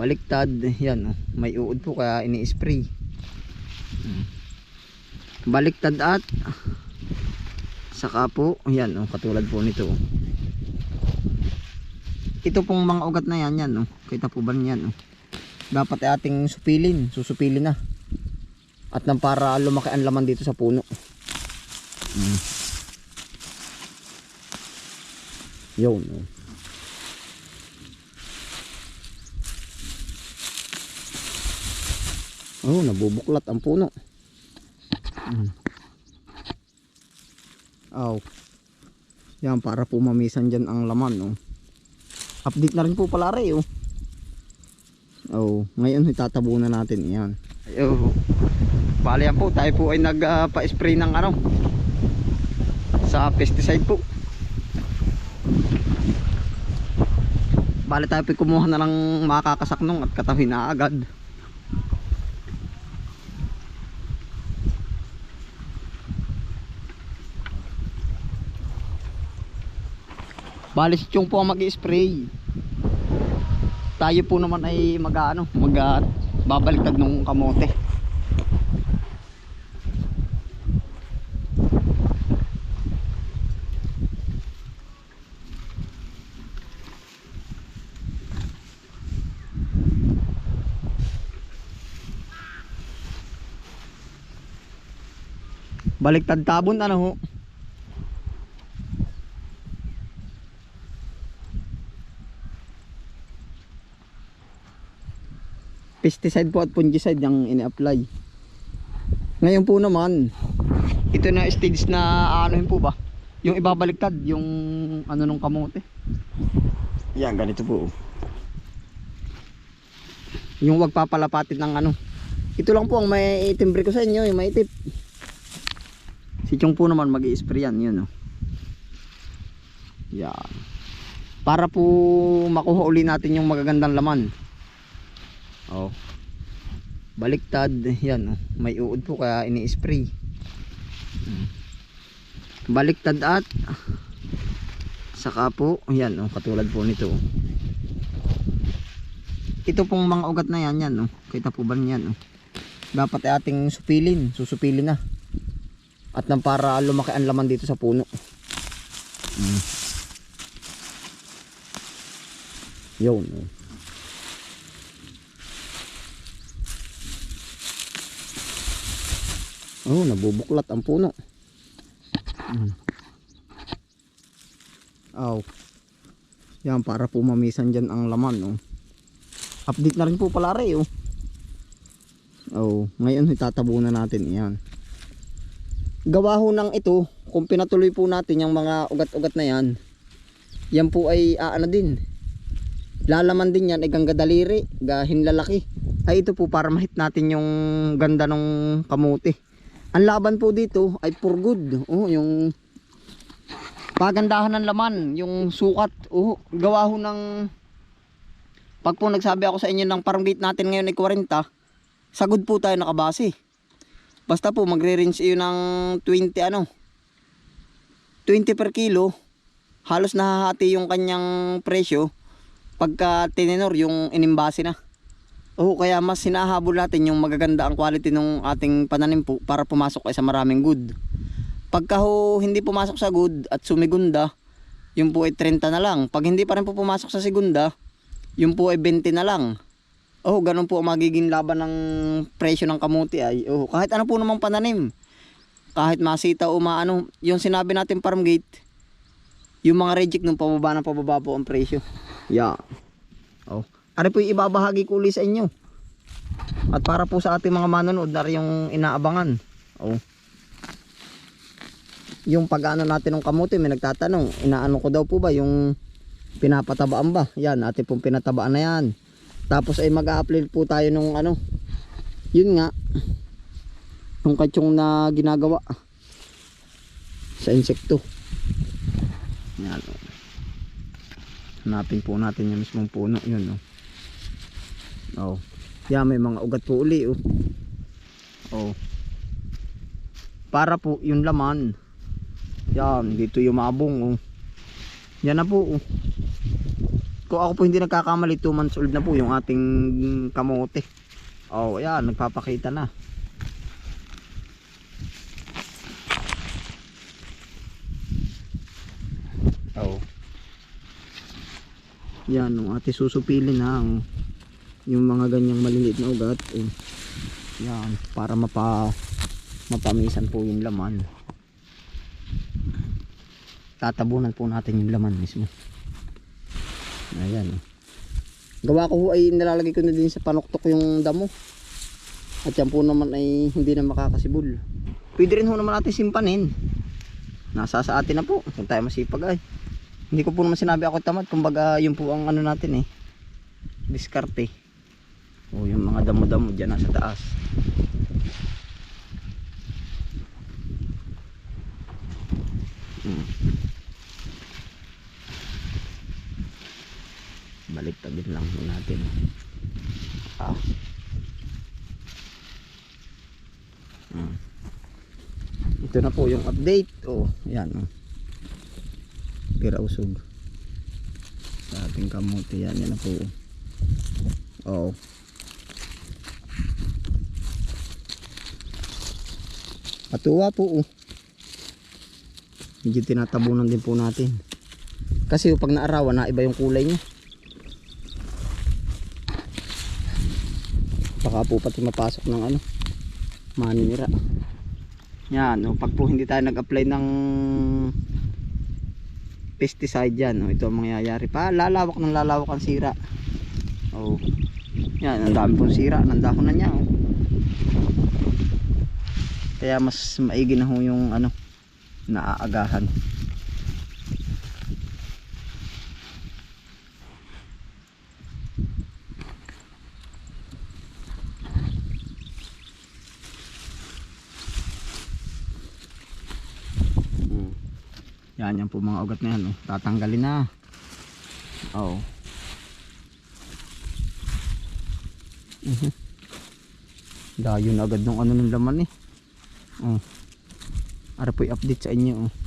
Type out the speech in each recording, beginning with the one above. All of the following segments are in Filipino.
baliktad yan oh. may uod po kaya ini-spray Hmm. baliktad at saka po yan oh, katulad po nito ito pong mga ugat na yan yan oh. kita po ba yan oh. dapat ay ating supilin susupilin na at nang para lumaki ang laman dito sa puno Hmm. yun oh. Oh, nabubuklat ang puno. Mm. Aw. Yan, para po mamisan dyan ang laman, oh. Update na rin po pala rin, oh. Oh, ngayon itatabunan natin yan. Ayo. Bali yan po, tayo po ay nagpa-spray ng ano sa pesticide po. Bali tayo po kumuha na ng makakasaknong at katawin na agad. Bali si Chong po ang mag-spray. Tayo po naman ay mag-ano, mag babaliktad nung kamote. Baliktad tabon ano ho? Pesticide po at fungicide yung ini-apply. Ngayon po naman, ito na stage na anuhin po ba? Yung ibabaliktad, yung ano nung kamote. Yan, ganito po. Yung wag papalapatin ng ano. Ito lang po ang may timbre ko sa inyo, yung may tip. Si Chong po naman mag spray yan, yun oh. Yan. Para po makuha uli natin yung magagandang laman. Oh. Baliktad, yan oh. May uod po kaya ini-spray. Hmm. Baliktad at saka po, yan oh, katulad po nito. Ito pong mga ugat na yan, yan oh. Kita po ba niyan oh. Dapat ay ating supilin, susupilin na. At nang para lumaki ang laman dito sa puno. Hmm. Yun oh. Oh, nabubuklat ang puno. Mm. Aw. Yan, para po mamisan dyan ang laman, oh. Update na rin po pala rin, oh. Oh, ngayon itatabunan natin yan. Gawa ho ng ito, kung pinatuloy po natin yung mga ugat-ugat na yan, yan po ay aano din. Lalaman din yan, ay gangga gahin lalaki. Ay ito po para mahit natin yung ganda ng kamuti. Ang laban po dito ay for good. Oh, yung pagandahan ng laman, yung sukat. Oh, gawa ho ng pag po nagsabi ako sa inyo ng parang gate natin ngayon ay 40, sagod po tayo nakabase. Basta po magre-range iyo ng 20 ano. 20 per kilo. Halos nahahati yung kanyang presyo pagka tinenor yung inimbase na. Oo, kaya mas sinahabol natin yung magaganda ang quality ng ating pananim po para pumasok ay sa maraming good. Pagka ho hindi pumasok sa good at sumigunda, yung po ay 30 na lang. Pag hindi pa rin po pumasok sa segunda, yung po ay 20 na lang. Oh, ganun po ang magiging laban ng presyo ng kamuti ay. Oh, kahit ano po namang pananim. Kahit masita o maano, yung sinabi natin farm gate, yung mga reject nung pababa ng pababa po ang presyo. Yeah. Oh. Ano po yung ibabahagi ko uli sa inyo. At para po sa ating mga manonood na yung inaabangan. Oh. Yung pag-ano natin ng kamuti, may nagtatanong, inaano ko daw po ba yung pinapatabaan ba? Yan, ating pong pinatabaan na yan. Tapos ay mag-a-upload po tayo nung ano. Yun nga. Yung katsong na ginagawa. Sa insekto. Yan. Hanapin po natin yung mismong puno. Yun oh. Oh. Yan, may mga ugat po uli oh. Oh. Para po yung laman. Yan, dito yung mabong oh. Yan na po oh. Kung ako po hindi nagkakamali, 2 months old na po yung ating kamote. Oh, ayan, nagpapakita na. Oh. Yan, yung ate susupilin na ang yung mga ganyang maliliit na ugat. Oh. Yan, para mapa mapamisan po yung laman. Tatabunan po natin yung laman mismo. Ayan. Gawa ko ay nilalagay ko na din sa panuktok yung damo. At yan po naman ay hindi na makakasibol. Pwede rin ho naman natin simpanin. Nasa sa atin na po. Kung tayo masipag ay. Hindi ko po naman sinabi ako tamad. Kumbaga yun po ang ano natin eh. Diskarte. O yung mga damo-damo dyan nasa taas. Hmm. Balik tabi lang natin. Ah. Hmm. Ito na po yung update. Oh, yan oh. Pirausog. Sa ating kamote yan. Yan na po. Oh. Patuwa po oh. Medyo tinatabunan din po natin. Kasi pag naarawan na iba yung kulay niya. Baka po pati mapasok ng ano. Maninira. Yan, no, pag po hindi tayo nag-apply ng pesticide yan, no, ito ang mangyayari pa. Lalawak ng lalawak ang sira. Oh. Yan, ang dami pong sira ng na niya. Oh. Kaya mas maigi na ho yung ano, naaagahan. Mm. Yan, yan po mga ugat na yan. Oh. Tatanggalin na. Mhm. Dayo na agad ng ano ng laman eh. Oh. Ara po i-update sa inyo. Oh.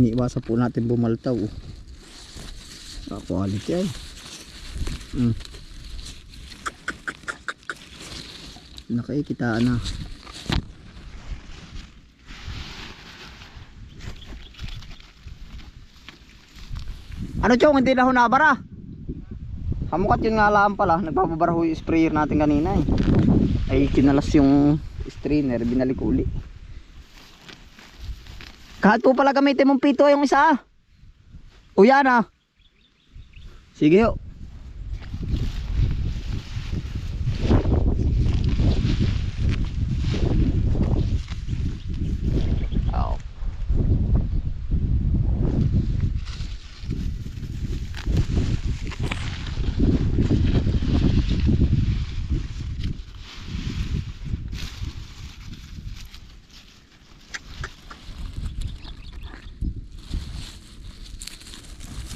Iniiwasan po natin bumaltaw. Oh. Ah, quality ay. Mm. Nakaikitaan na. Ano chong, hindi na ho nabara? Hamukat yun nga lang pala, nagpapabara ho yung sprayer natin kanina eh. Ay kinalas yung strainer, binalik uli. Kahit po pala gamitin mong pito yung isa. O yan ah. Sige. Oh.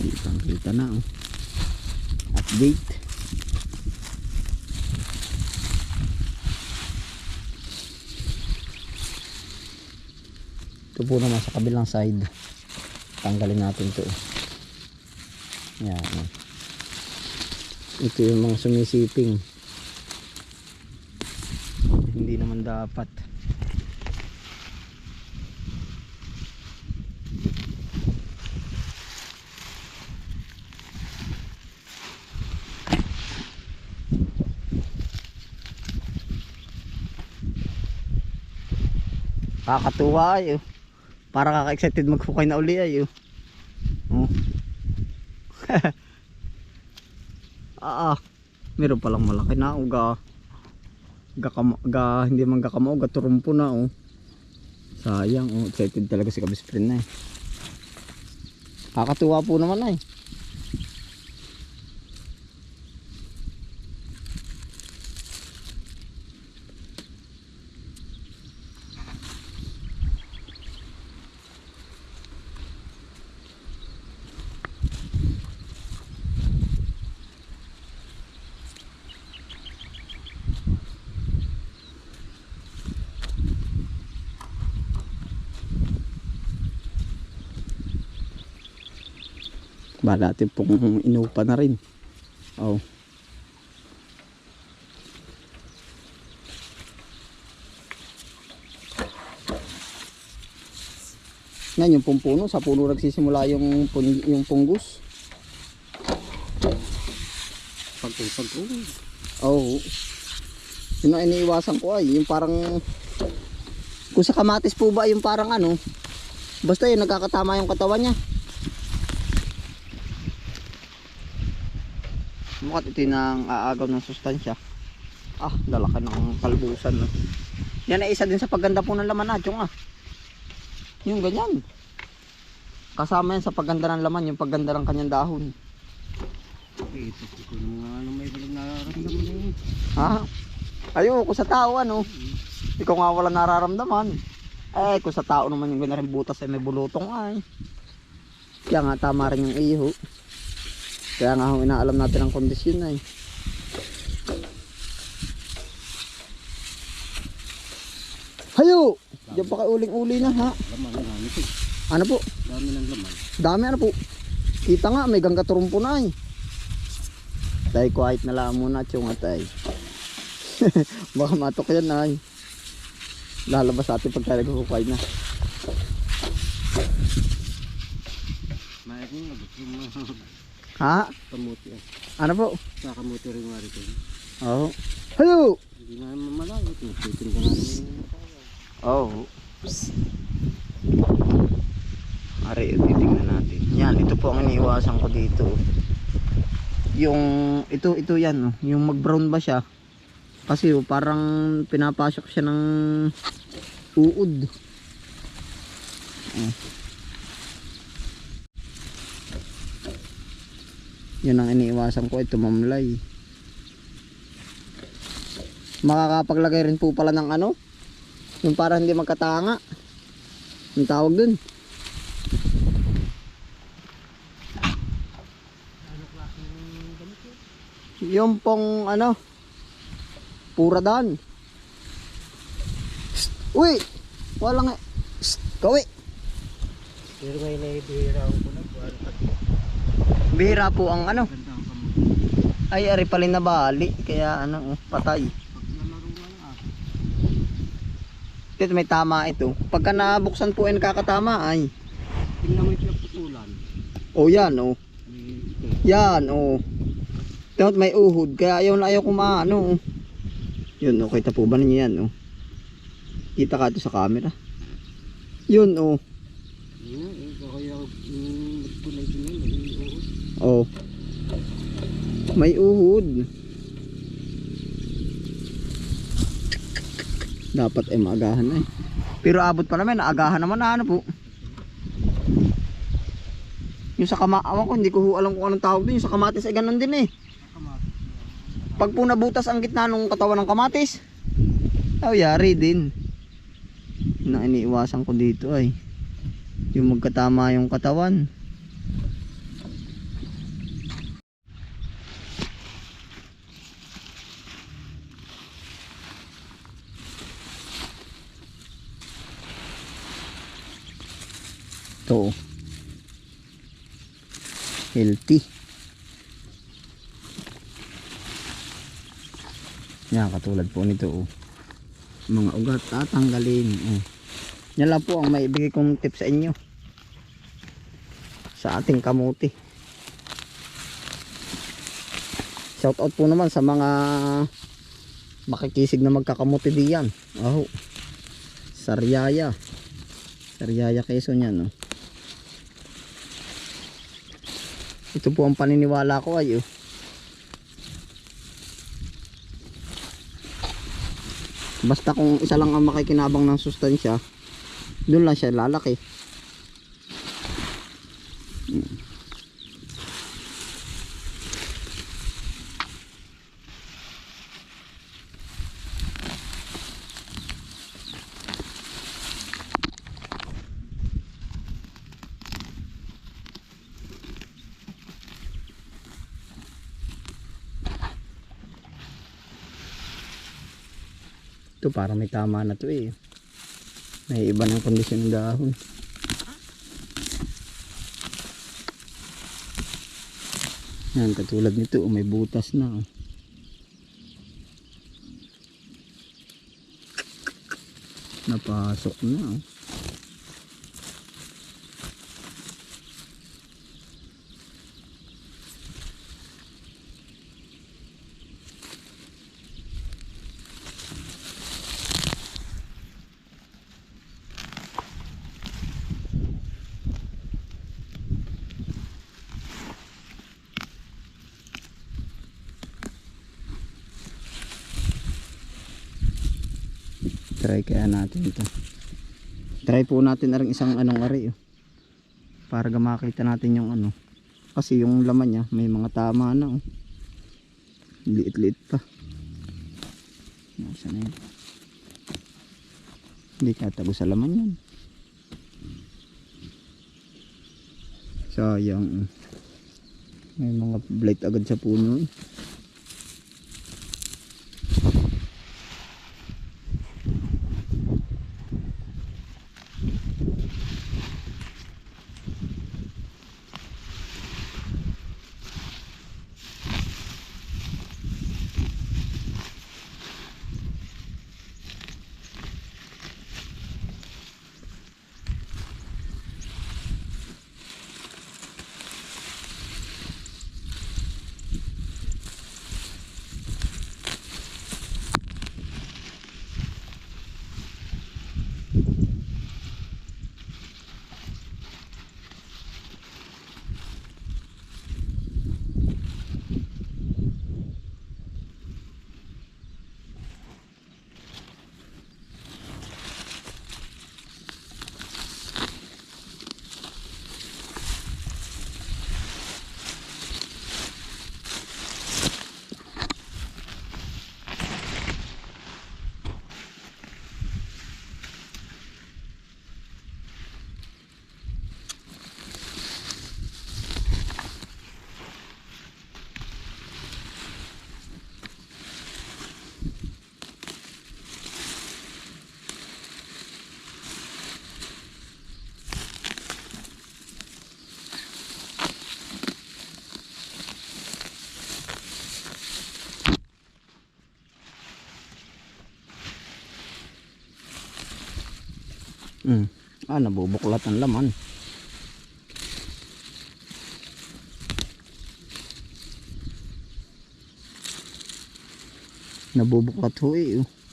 Kitang kita na oh. Update. Ito po naman sa kabilang side. Tanggalin natin to. Yan. Ito yung mga sumisiping. Hindi naman dapat. Kakatuwa ay oh. Para kaka-excited magfukay na uli ay oh. Oh. ah, ah. Meron palang malaki na uga. Gakama, ga, hindi man gakamao, gaturumpo na oh. Sayang oh, excited talaga si Kabisprin na eh. Kakatuwa po naman ay. Ba natin pong inupa na rin. Oh. Yan yung pong puno, sa puno nagsisimula yung yung punggus. Pag-upag ko. Oh. Yun ang iniiwasan ko ay yung parang kung sa kamatis po ba yung parang ano basta yun nagkakatama yung katawan niya. Mukhang ito yung nang aagaw ng sustansya. Ah, lalaki ng kalbusan. No? Yan ay isa din sa pagganda po ng laman na, Chong ah. Yung ganyan. Kasama yan sa pagganda ng laman, yung pagganda ng kanyang dahon. Ito ko mga ano may walang nararamdaman na yun. Ha? Ayoko sa tao ano. Ikaw nga wala nararamdaman. Eh, kung sa tao naman yung ganarin butas ay may bulutong ay. Kaya nga tama rin yung iho. Kaya nga ho, inaalam natin ang kondisyon ay. Hayo! Diyan pa kay uling-uli na ha. Laman na. Ano po? Dami ng laman. Dami ano po. Kita nga, may ganggaturumpo na ay. Tay, quiet na lang muna, tiyong atay. Baka matok yan ay. Lalabas atin pag tayo nagkukukain na. Mayroon nga Ha? kamuti. Ano po? Sa kamuti rin nga rito. Oo. Hello! Hindi na mamalayo. Nagtitinda natin yung Oo. Ari, titingnan natin. Yan, ito po ang iniiwasan ko dito. Yung, ito, ito yan, oh. yung mag-brown ba siya? Kasi oh, parang pinapasok siya ng uod. Oh. Yun ang iniiwasan ko, ito mamlay. Makakapaglagay rin po pala ng ano, yung para hindi magkatanga. Yung tawag dun. Yung pong ano, pura dan. Uy! Wala nga. Psst, Kawi! Pero may naibihira ako na. Bihira po ang ano. Ay, ari pala na bali. Kaya ano, oh, patay. Ito may tama ito. Pagka nabuksan po ay nakakatama ay. Tingnan mo yung pinagputulan. Oh yan oh. Yan, oh. Dapat may uhod, kaya ayaw na ayaw kumaano. oh. Yun, okay ta po ba ninyo yan, oh. Kita ka ito sa camera. Yun, oh. Yun, eh, kaya yung nagpunay din yun. eh, oo. Oh. May uhod. Dapat ay maagahan na eh. Pero abot pa naman, naagahan naman na ano po. Yung sa kama, awan ko, hindi ko alam kung anong tawag din. Yung sa kamatis ay ganun din eh. Pag po nabutas ang gitna ng katawan ng kamatis, oh, yari din. Ang iniiwasan ko dito ay yung magkatama yung katawan. Ito. oh. Healthy. Yan, katulad po nito oh. Mga ugat tatanggalin. Oh. Yan po ang maibigay kong tip sa inyo. Sa ating kamuti. Shout out po naman sa mga makikisig na magkakamuti diyan. Oh. Sariaya. Sariaya Quezon yan oh. Ito po ang paniniwala ko ay oh. Basta kung isa lang ang makikinabang ng sustansya, doon lang siya lalaki. Mm. Ito para may tama na to eh. May iba ng kondisyon ng dahon. Yan, katulad nito, oh, may butas na. oh. Napasok na. oh. Try kaya natin ito. Try po natin na isang anong ari oh. Para makita natin yung ano. Kasi yung laman niya may mga tama na oh. Liit-liit pa. Nasaan na yun? Hindi tatago sa laman yan. Sayang. oh. May mga blight agad sa puno. eh. Ah, nabubuklat ang laman. Nabubuklat ho eh. oh.